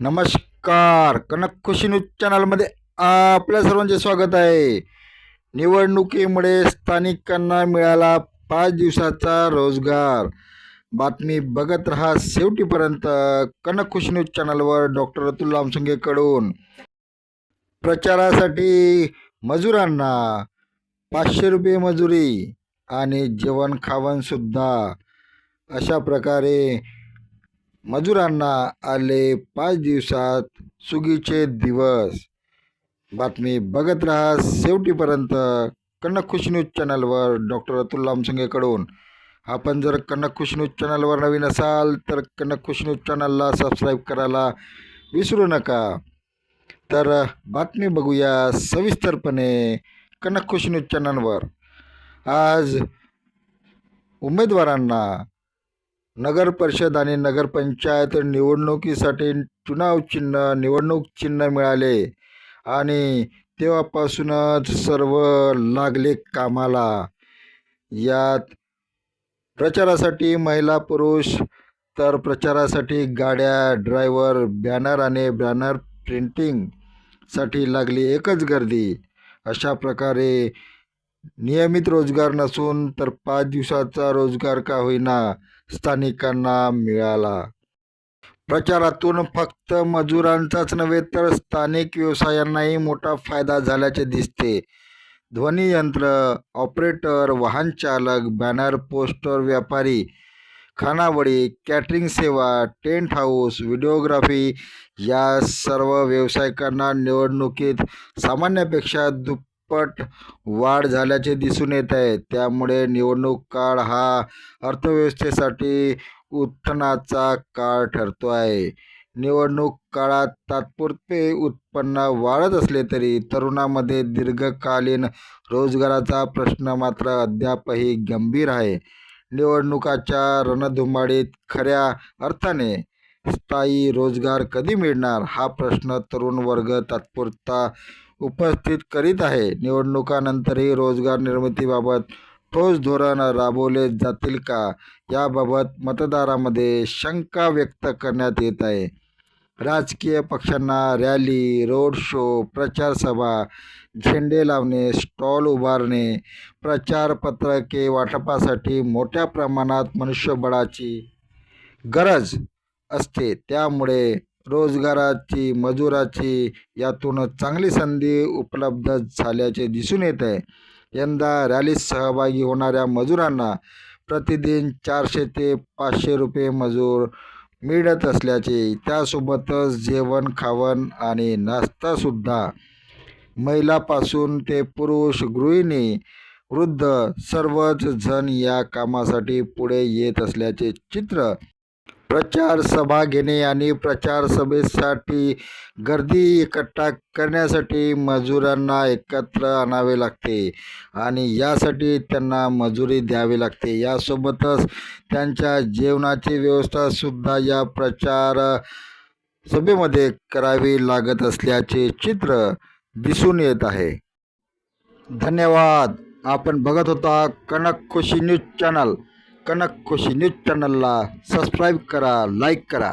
नमस्कार. कनक खुशी न्यूज चॅनलमध्ये आपल्या सर्वांचे स्वागत आहे. निवडणुकीमुळे स्थानिकांना मिळाला पाच दिवसाचा रोजगार. बातमी बघत राहा शेवटीपर्यंत कनक खुशी न्यूज चॅनलवर डॉक्टर अतुल लामसंगेकडून प्रचारासाठी मजुरांना पाचशे रुपये मजुरी आणि जेवण खावणसुद्धा अशा प्रकारे मजुरांना आले पाच दिवसात सुगीचे दिवस. बातमी बघत राहा शेवटीपर्यंत. कन्नक न्यूज चॅनलवर डॉक्टर अतुल लामसंगेकडून आपण जर कन्नक न्यूज चॅनलवर नवीन असाल तर कन्नक न्यूज चॅनलला सबस्क्राईब करायला विसरू नका. तर बातमी बघूया सविस्तरपणे कनक खुशी न्यूज चॅनलवर. आज उमेदवारांना नगर परिषद आणि नगरपंचायत निवडणुकीसाठी चुनाव चिन्ह निवडणूक चिन्ह मिळाले. आणि तेव्हापासूनच सर्व लागले कामाला. यात प्रचारासाठी महिला पुरुष तर प्रचारासाठी गाड्या ड्रायव्हर बॅनर आणि बॅनर प्रिंटिंगसाठी लागली एकच गर्दी. अशा प्रकारे नियमित रोजगार नसून तर पाच दिवसाचा रोजगार का होईना स्थानिकांना मिळाला. प्रचारातून फक्त मजुरांचाच नव्हे तर स्थानिक व्यवसायांनाही मोठा फायदा झाल्याचे दिसते. ध्वनियंत्र ऑपरेटर वाहन चालक बॅनर पोस्टर व्यापारी खानावळी कॅटरिंग सेवा टेंट हाऊस व्हिडिओग्राफी या सर्व व्यावसायिकांना निवडणुकीत सामान्यापेक्षा पट वाढ झाल्याचे दिसून येत आहे. त्यामुळे निवडणूक काळ हा अर्थव्यवस्थेसाठी उत्थानाचा काळ ठरतो आहे. निवडणूक काळात तात्पुरते उत्पन्न वाढत असले तरी तरुणामध्ये दीर्घकालीन रोजगाराचा प्रश्न मात्र अद्यापही गंभीर आहे. निवडणुकाच्या रणधुमाळीत खऱ्या अर्थाने स्थायी रोजगार कधी मिळणार हा प्रश्न तरुण वर्ग तात्पुरता उपस्थित करीत आहे. निवडणुकानंतरही रोजगार निर्मितीबाबत ठोस धोरण राबवले जातील का? याबाबत मतदारामध्ये शंका व्यक्त करण्यात येत आहे. राजकीय पक्षांना रॅली रोड शो प्रचारसभा झेंडे लावणे स्टॉल उभारणे प्रचारपत्रके वाटपासाठी मोठ्या प्रमाणात मनुष्यबळाची गरज असते. त्यामुळे रोजगाराची मजुराची यातून चांगली संधी उपलब्ध झाल्याचे दिसून येत आहे. यंदा रॅलीत सहभागी होणाऱ्या मजुरांना प्रतिदिन चारशे ते पाचशे रुपये मजूर मिळत असल्याचे त्यासोबतच जेवण खावण आणि नाश्तासुद्धा महिलापासून ते पुरुष गृहिणी वृद्ध सर्वच जण या कामासाठी पुढे येत असल्याचे चित्र प्रचार सभा घेणे आणि प्रचार सभेसाठी गर्दी इकट्ठा करण्यासाठी मजुरांना एकत्र आणावे लागते आणि यासाठी त्यांना मजुरी द्यावी लागते. यासोबतच त्यांच्या जेवणाची व्यवस्थासुद्धा या प्रचार सभेमध्ये करावी लागत असल्याचे चित्र दिसून येत आहे. धन्यवाद. आपण बघत होता Kanak Khushi news channel. Kanak Khushi news चॅनलला सबस्क्राईब करा लाईक करा